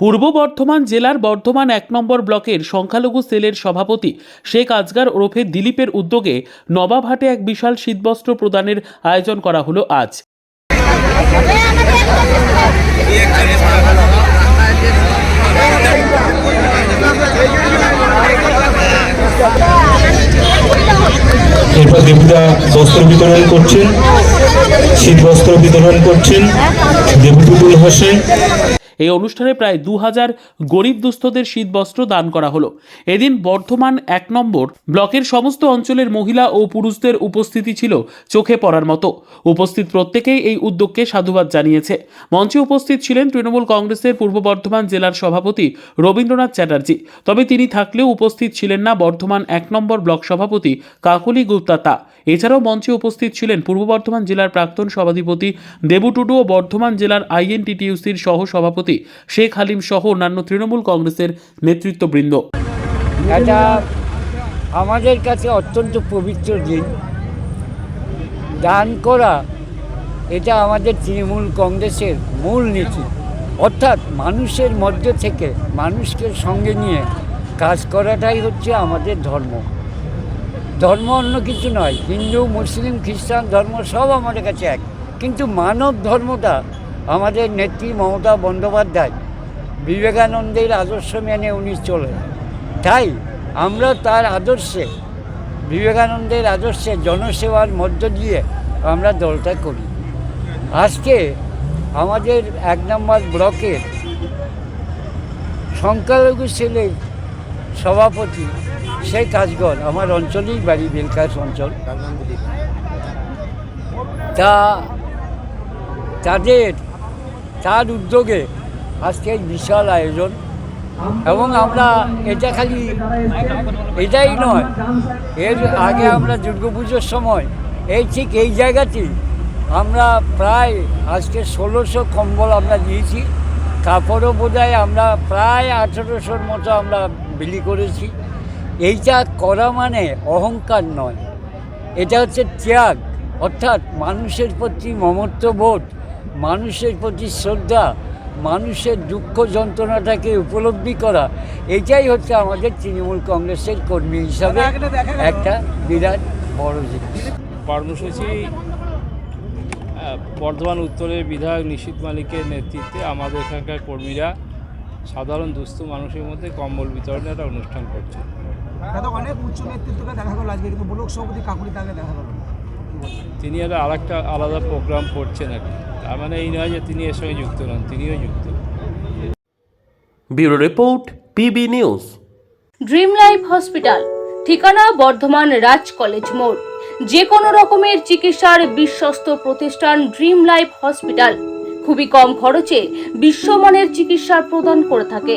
পূর্ব বর্ধমান জেলার বর্ধমান এক নম্বর ব্লকের সংখ্যালঘু সেলের সভাপতি শেখ আজগার ওরফে দিলীপের উদ্যোগে নবাবহাটে এক বিশাল শীতবস্ত্র প্রদানের আয়োজন করা হলো আজ। বস্ত্র বিতরণ করছেন শীত বস্ত্র বিতরণ করছেন দেবুটুটুল হোসেন এই অনুষ্ঠানে প্রায় দু হাজার গরিব দুস্থদের শীতবস্ত্র দান করা হলো। এদিন বর্ধমান এক নম্বর ব্লকের সমস্ত অঞ্চলের মহিলা ও পুরুষদের উপস্থিতি ছিল চোখে পড়ার মতো। উপস্থিত প্রত্যেকেই এই উদ্যোগকে সাধুবাদ জানিয়েছে। মঞ্চে উপস্থিত ছিলেন তৃণমূল কংগ্রেসের পূর্ব বর্ধমান জেলার সভাপতি রবীন্দ্রনাথ চ্যাটার্জি। তবে তিনি থাকলেও উপস্থিত ছিলেন না বর্ধমান এক নম্বর ব্লক সভাপতি কাকলি গুপ্তাতা এছাড়াও মঞ্চে উপস্থিত ছিলেন পূর্ব বর্ধমান জেলার প্রাক্তন সভাধিপতি দেবু টুডু ও বর্ধমান জেলার আইএনটিটিইউসির সহ সভাপতি শেখ হালিম সহ অন্যান্য তৃণমূল কংগ্রেসের নেতৃত্ববৃন্দ। এটা আমাদের কাছে অত্যন্ত পবিত্র দিন। দান করা, এটা আমাদের তৃণমূল কংগ্রেসের মূল নীতি। অর্থাৎ মানুষের মধ্য থেকে মানুষকে সঙ্গে নিয়ে কাজ করাটাই হচ্ছে আমাদের ধর্ম। ধর্ম অন্য কিছু নয়, হিন্দু, মুসলিম, খ্রিস্টান ধর্ম সব আমাদের কাছে এক। কিন্তু মানব ধর্মটা আমাদের নেত্রী মমতা বন্দ্যোপাধ্যায় বিবেকানন্দের আদর্শ মেনে উনি চলে তাই আমরা তার আদর্শে, বিবেকানন্দের আদর্শে জনসেবার মধ্য দিয়ে আমরা দলটা করি। আজকে আমাদের এক নম্বর ব্লকের সংখ্যালঘু ছেলের সভাপতি সেই কাজগর আমার অঞ্চলেই বাড়ি বেলকাশ অঞ্চল। তা তাদের তার উদ্যোগে আজকে বিশাল আয়োজন। এবং আমরা এটা খালি এটাই নয়, এর আগে আমরা দুর্গাপুজোর সময় এই ঠিক এই জায়গাতেই আমরা প্রায় আজকে ষোলোশো কম্বল আমরা দিয়েছি। কাপড়ও বোধহয় আমরা প্রায় আঠেরোশোর মতো আমরা বিলি করেছি। এইটা করা মানে অহংকার নয়। এটা হচ্ছে ত্যাগ, অর্থাৎ মানুষের প্রতি মমত্ববোধ মানুষের প্রতি শ্রদ্ধা মানুষের দুঃখ যন্ত্রণাটাকে উপলব্ধি করা এটাই হচ্ছে আমাদের তৃণমূল কংগ্রেসের কর্মী হিসাবে একটা বিরাট বড় জিনিস। কর্মসূচি বর্ধমান উত্তরের বিধায়ক নিশীত মালিকের নেতৃত্বে আমাদের এখানকার কর্মীরা সাধারণ দুস্থ মানুষের মধ্যে কম্বল বিতরণের একটা অনুষ্ঠান করছে। দাদা অনেক উচ্চ নেতৃত্বকে দেখা গেল আজকে কিন্তু ব্লক সভাপতি কাকুরি তাকে দেখা গেল তিনি একটা আরেকটা আলাদা প্রোগ্রাম করছেন আর কি। তার মানে এই নয় যে তিনি এর সঙ্গে যুক্ত নন তিনিও যুক্ত। Bureau report PB news. Dream life hospital ঠিকানা বর্ধমান রাজ কলেজ মোড়। যে কোনো রকমের চিকিৎসার বিশ্বস্ত প্রতিষ্ঠান ড্রিম লাইফ হসপিটাল। খুবই কম খরচে বিশ্বমানের চিকিৎসা প্রদান করে থাকে।